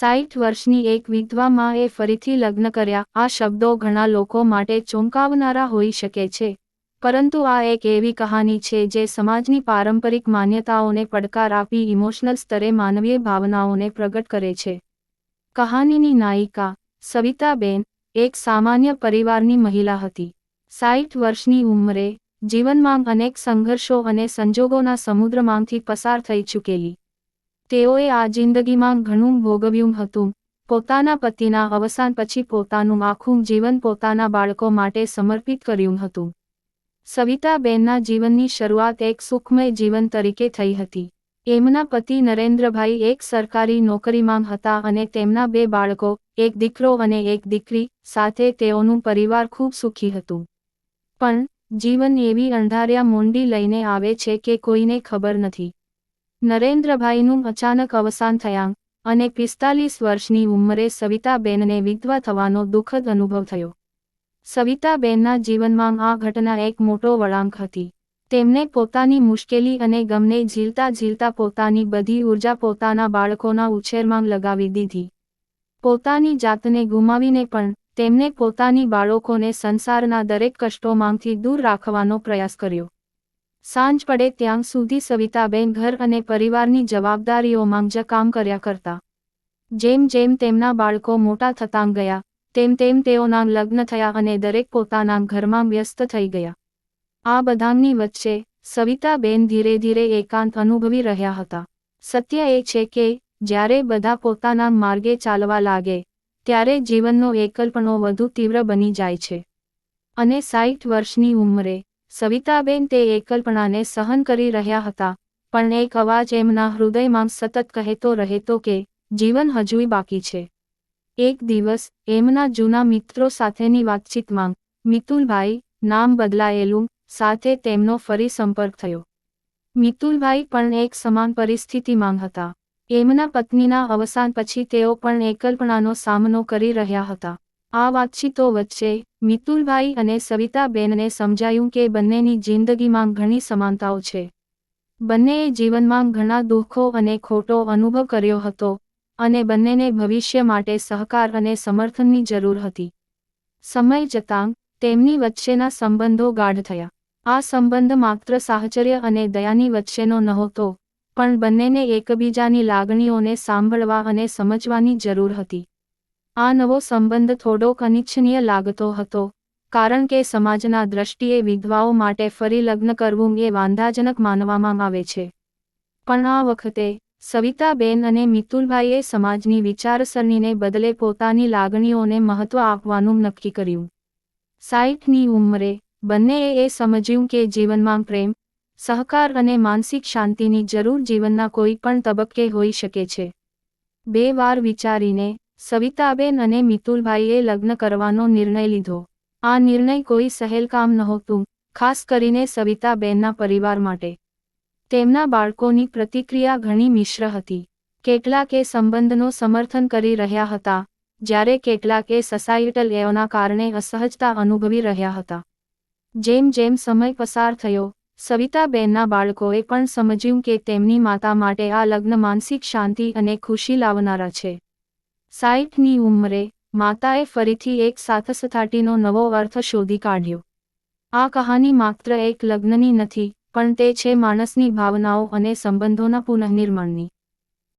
સાઠ વર્ષની એક વિધવામાં એ ફરીથી લગ્ન કર્યા. આ શબ્દો ઘણા લોકો માટે ચોંકાવનારા હોઈ શકે છે. પરંતુ આ એક એવી કહાની છે જે સમાજની પારંપરિક માન્યતાઓને પડકાર આપી ઇમોશનલ સ્તરે માનવીય ભાવનાઓને પ્રગટ કરે છે. કહાનીની નાયિકા સવિતાબેન એક સામાન્ય પરિવારની મહિલા હતી. સાઠ વર્ષની ઉંમરે જીવનમાં અનેક સંઘર્ષો અને સંજોગોના સમુદ્રમાંથી પસાર થઈ ચૂકેલી. તેઓએ આ જિંદગીમાં ઘણું ભોગવ્યું હતું. પોતાના પતિના અવસાન પછી પોતાનું આખું જીવન પોતાના બાળકો માટે સમર્પિત કર્યું હતું. સવિતાબેનના જીવનની શરૂઆત એક સુખમય જીવન તરીકે થઈ હતી. એમના પતિ નરેન્દ્રભાઈ એક સરકારી નોકરીમાં હતા અને તેમના બે બાળકો, એક દીકરો અને એક દીકરી, સાથે તેઓનું પરિવાર ખૂબ સુખી હતું. પણ, જીવન એવી અંધાર્યા મોંડી લઈને આવે છે કે કોઈને ખબર નથી. નરેન્દ્રભાઈનું અચાનક અવસાન થયાં અને પિસ્તાલીસ વર્ષની ઉંમરે સવિતાબેનને વિધવા થવાનો દુઃખદ અનુભવ થયો. સવિતાબેનના જીવનમાં આ ઘટના એક મોટો વળાંક હતી. તેમને પોતાની મુશ્કેલી અને ગમને ઝીલતા ઝીલતા પોતાની બધી ઊર્જા પોતાના બાળકોના ઉછેરમાં લગાવી દીધી. પોતાની જાતને ગુમાવીને પણ તેમને પોતાની બાળકોને સંસારના દરેક કષ્ટોમાંથી દૂર રાખવાનો પ્રયાસ કર્યો. સાંજ પડે ત્યાં સુધી સવિતાબેન ઘર અને પરિવારની જવાબદારીઓમાં જ કામ કર્યા કરતા. જેમ જેમ તેમના બાળકો મોટા થતાં ગયા, તેમ તેમ તેઓના લગ્ન થયા અને દરેક પોતાના ઘરમાં વ્યસ્ત થઈ ગયા. આ બધાની વચ્ચે સવિતાબેન ધીરે ધીરે એકાંત અનુભવી રહ્યા હતા. સત્ય એ છે કે, જ્યારે બધા પોતાના માર્ગે ચાલવા લાગે, ત્યારે જીવનનો એકલ્પનો વધુ તીવ્ર બની જાય છે. અને સાઠ વર્ષની ઉંમરે સવિતાબેન તે એકલ્પનાને સહન કરી રહ્યા હતા, પણ એક અવાજ એમના હૃદયમાં સતત કહેતો રહેતો કે, જીવન હજુય બાકી છે. એક દિવસ, એમના જૂના મિત્રો સાથેની વાતચીતમાં, મિતુલભાઈ, નામ બદલાયેલું, સાથે તેમનો ફરી સંપર્ક થયો. મિતુલભાઈ પણ એક સમાન પરિસ્થિતિમાં હતા. એમના પત્નીના અવસાન પછી તેઓ પણ એકલ્પનાનો સામનો કરી રહ્યા હતા. આ વાતચીતો વચ્ચે મિતુલભાઈ અને સવિતાબેનને સમજાયું કે બંનેની જિંદગીમાં ઘણી સમાનતાઓ છે. બંનેએ જીવનમાં ઘણા દુઃખો અને ખોટો અનુભવ કર્યો હતો અને બંનેને ભવિષ્ય માટે સહકાર અને સમર્થનની જરૂર હતી. સમય જતાં તેમની વચ્ચેના સંબંધો ગાઢ થયા. આ સંબંધ માત્ર સાહચર્ય અને દયાની વચ્ચેનો નહોતો, પણ બંનેને એકબીજાની લાગણીઓને સાંભળવા અને સમજવાની જરૂર હતી. આ નવો સંબંધ થોડોક અનિચ્છનીય લાગતો હતો, કારણ કે સમાજના દ્રષ્ટિએ વિધવાઓ માટે ફરી લગ્ન કરવું એ વાંધાજનક માનવામાં આવે છે. પણ આ વખતે, સવિતાબેન અને મિતુલભાઈએ સમાજની વિચારસરણીને બદલે પોતાની લાગણીઓને મહત્વ આપવાનું નક્કી કર્યું. સાઈઠની ઉંમરે, બંનેએ એ સમજ્યું કે જીવનમાં પ્રેમ, સહકાર અને માનસિક શાંતિની જરૂર જીવનના કોઈ પણ તબક્કે હોઈ શકે છે. બે વાર વિચારીને સવિતાબેન અને મિતુલભાઈએ લગ્ન કરવાનો નિર્ણય લીધો. આ નિર્ણય કોઈ સહેલ કામ નહોતું, ખાસ કરીને સવિતાબેનના પરિવાર માટે. તેમના બાળકોની પ્રતિક્રિયા ઘણી મિશ્ર હતી. કેટલાકે સંબંધનો સમર્થન કરી રહ્યા હતા, જ્યારે કેટલાકે સસાયટલ એઓના કારણે અસહજતા અનુભવી રહ્યા હતા. જેમ જેમ સમય પસાર થયો, સવિતાબેનના બાળકોએ પણ સમજ્યું કે તેમની માતા માટે આ લગ્ન માનસિક શાંતિ અને ખુશી લાવનારા છે. સાઈઠની ઉંમરે માતાએ ફરીથી એક સાથસથાટીનો નવો અર્થ શોધી કાઢ્યો. આ કહાની માત્ર એક લગ્નની નથી, પણ તે છે માણસની ભાવનાઓ અને સંબંધોના પુનઃનિર્માણની.